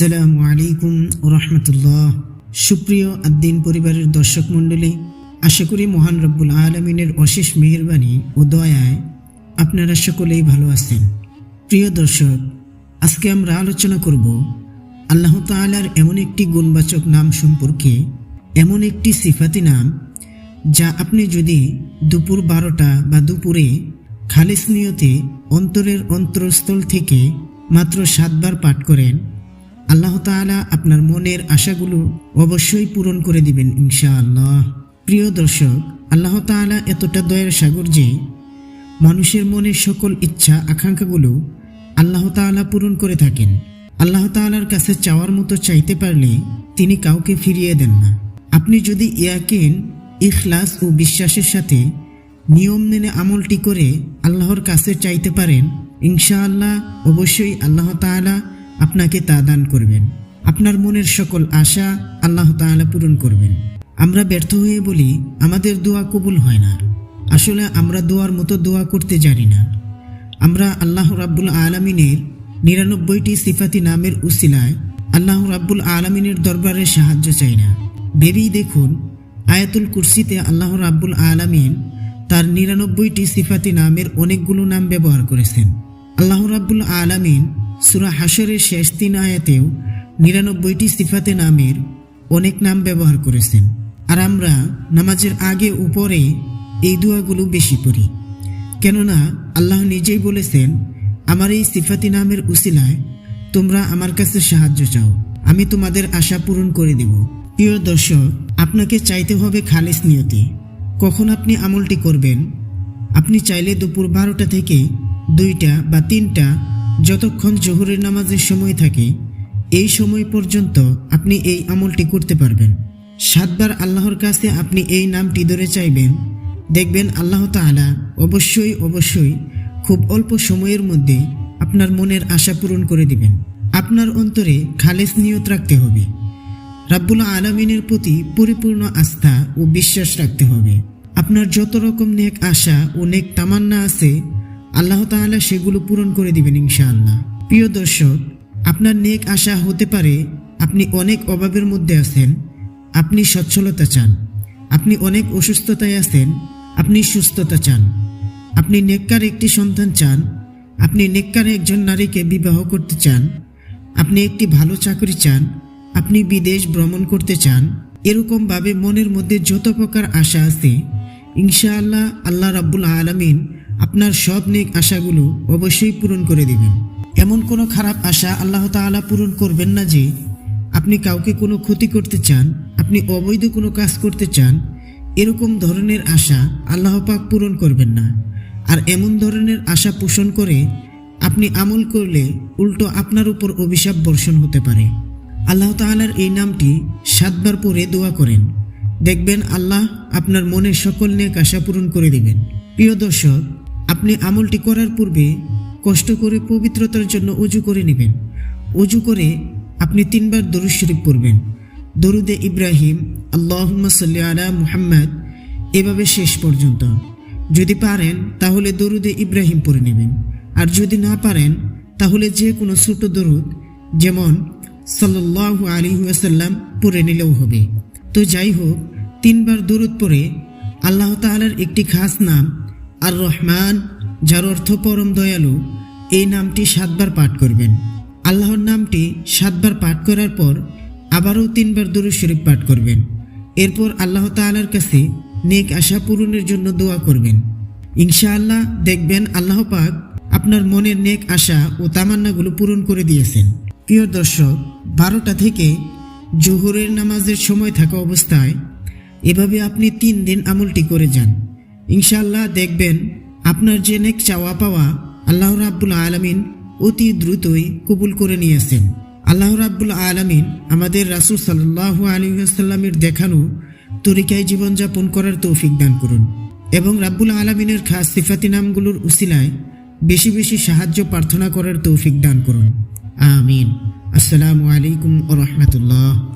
আসসালামু আলাইকুম রহমতুল্লাহ। সুপ্রিয় আদ্দিন পরিবারের দর্শক মণ্ডলী, আশা করি মহান রব্বুল আলমিনের অশেষ মেহরবানি ও দয়ায় আপনারা সকলেই ভালো আছেন। প্রিয় দর্শক, আজকে আমরা আলোচনা করব আল্লাহ তাআলার এমন একটি গুণবাচক নাম সম্পর্কে, এমন একটি সিফাতি নাম যা আপনি যদি দুপুর বারোটা বা দুপুরে খালিস নিয়তে অন্তরের অন্তরস্থল থেকে মাত্র সাতবার পাঠ করেন আল্লাহ তাআলা আপনার মনের আশাগুলো অবশ্যই পূরণ করে দিবেন, ইনশাআল্লাহ। প্রিয় দর্শক, আল্লাহ তাআলা এতটা দয়ার সাগর যে মানুষের মনের সকল ইচ্ছা, আকাঙ্ক্ষাগুলো আল্লাহ তাআলা পূরণ করে থাকেন। আল্লাহ তাআলার কাছে চাওয়ার মতো চাইতে পারলে তিনি কাউকে ফিরিয়ে দেন না। আপনি যদি ইয়াকিন, ইখলাস ও বিশ্বাসের সাথে নিয়ম মেনে আমলটি করে আল্লাহর কাছে চাইতে পারেন, ইনশাআল্লাহ অবশ্যই আল্লাহ তাআলা আপনাকে তা দান করবেন। আপনার মনের সকল আশা আল্লাহ তাআলা পূরণ করবেন। আমরা ব্যর্থ হয়ে বলি, আমাদের দোয়া কবুল হয় না। আসলে আমরা দোয়ার মতো দোয়া করতে জানি না। আমরা আল্লাহ রাব্বুল আলমিনের নিরানব্বইটি সিফাতি নামের উসিলায় আল্লাহ রাব্বুল আলমিনের দরবারে সাহায্য চাই না। ভেবেই দেখুন, আয়াতুল কুরসিতে আল্লাহ রাব্বুল আলমিন তার নিরানব্বইটি সিফাতি নামের অনেকগুলো নাম ব্যবহার করেছেন। আল্লাহ রাব্বুল আলমিন সুরা হাসরের শেষ তিন আয়াতেও নিরানব্বইটি সিফাতে নামের অনেক নাম ব্যবহার করেছেন। আর আমরা নামাজের আগে উপরে এই দোয়াগুলো বেশি পড়ি। কেননা আল্লাহ নিজেই বলেছেন, আমার এই সিফাতি নামের উসিলায় তোমরা আমার কাছে সাহায্য চাও। আমি তোমাদের আশা পূরণ করে দেব। প্রিয় দর্শক, আপনাকে চাইতে হবে খালিস নিয়তি। কখন আপনি আমলটি করবেন? আপনি চাইলে দুপুর বারোটা থেকে দুইটা বা তিনটা যতক্ষণ জোহরের নামাজের সময় থাকে, এই সময় পর্যন্ত আপনি এই আমলটি করতে পারবেন। সাতবার আল্লাহর কাছে আপনি এই নামটি ধরে চাইবেন। দেখবেন আল্লাহ তাআলা অবশ্যই অবশ্যই খুব অল্প সময়ের মধ্যে আপনার মনের আশা পূরণ করে দিবেন। আপনার অন্তরে খালেস নিয়ত রাখতে হবে। রাব্বুল আলমিনের প্রতি পরিপূর্ণ আস্থা ও বিশ্বাস রাখতে হবে। আপনার যত রকম নেক আশা ও নেক তামান্না আছে আল্লাহ তাআলা সেগুলো পূরণ করে দিবেন ইনশাআল্লাহ। প্রিয় দর্শক, আপনার নেক আশা হতে পারে আপনি অনেক অভাবের মধ্যে আছেন, আপনি সচ্ছলতা চান, আপনি অনেক অসুস্থতায় আছেন, আপনি সুস্থতা চান, আপনি নেককার একটি সন্তান চান, আপনি নেককার একজন নারীকে বিবাহ করতে চান, আপনি একটি ভালো চাকরি চান, আপনি বিদেশ ভ্রমণ করতে চান এরকমভাবে মনের মধ্যে যত প্রকার আশা আছে, ইনশাআল্লাহ আল্লাহ রাব্বুল আলমিন আপনার সব নেক আশাগুলো অবশ্যই পূরণ করে দিবেন। এমন কোনো খারাপ আশা আল্লাহ তাআলা পূরণ করবেন না যে, আপনি কাউকে কোনো ক্ষতি করতে চান, আপনি অবৈধ কোনো কাজ করতে চান, এরকম ধরনের আশা আল্লাহ পাক পূরণ করবেন না। আর এমন ধরনের আশা পোষণ করে আপনি আমল করলে উল্টো আপনার উপর অভিশাপ বর্ষণ হতে পারে। আল্লাহ তাআলার এই নামটি সাতবার পরে দোয়া করেন। দেখবেন আল্লাহ আপনার মনের সকল নেক আশা পূরণ করে দেবেন। প্রিয় দর্শক আপনি আমলটি করার পূর্বে কষ্ট করে পবিত্রতার জন্য অজু করে নেবেন। অজু করে আপনি তিনবার দরুদ শরীফ পড়বেন। দরুদে ইব্রাহিম, আল্লাহুম্মা সাল্লি আলা মুহাম্মদ, এভাবে শেষ পর্যন্ত। যদি পারেন, তাহলে দরুদে ইব্রাহিম পড়ে নেবেন। আর যদি না পারেন, তাহলে যে কোনো ছোট দরুদ, যেমন সাল্লাল্লাহু আলাইহি ওয়াসাল্লাম, পড়ে নিলেও হবে। তো যাই হোক, তিনবার দরুদ পড়ে আল্লাহ তাআলার একটি খাস নাম আর রহমান, যার অর্থ পরম দয়ালু, এই নামটি সাতবার পাঠ করবেন। আল্লাহর নামটি সাতবার পাঠ করার পর আবারও তিনবার দরুদ শরীফ পাঠ করবেন। এরপর আল্লাহ তাআলার কাছে নেক আশা পূরণের জন্য দোয়া করবেন। ইনশাআল্লাহ দেখবেন আল্লাহ পাক আপনার মনের নেক আশা ও তামান্নাগুলো পূরণ করে দিয়েছেন। প্রিয় দর্শক, বারোটা থেকে জোহরের নামাজের সময় থাকা অবস্থায় এভাবে আপনি তিন দিন আমলটি করে যান। ইনশাআল্লাহ দেখবেন আপনার যে নেক চাওয়া পাওয়া আল্লাহ রাব্বুল আলমিন অতি দ্রুতই কবুল করে নিয়েছেন। আল্লাহ রাব্বুল আলমিন আমাদের রাসুল সাল্লাহ আলী আসাল্লামের দেখানো তরিকায় জীবনযাপন করার তৌফিক দান করুন এবং রাব্বুল আলমিনের খাস সিফাতি নামগুলোর উসিলায় বেশি বেশি সাহায্য প্রার্থনা করার তৌফিক দান করুন। আমিন। আসসালামু আলাইকুম ও রহমতুল্লাহ।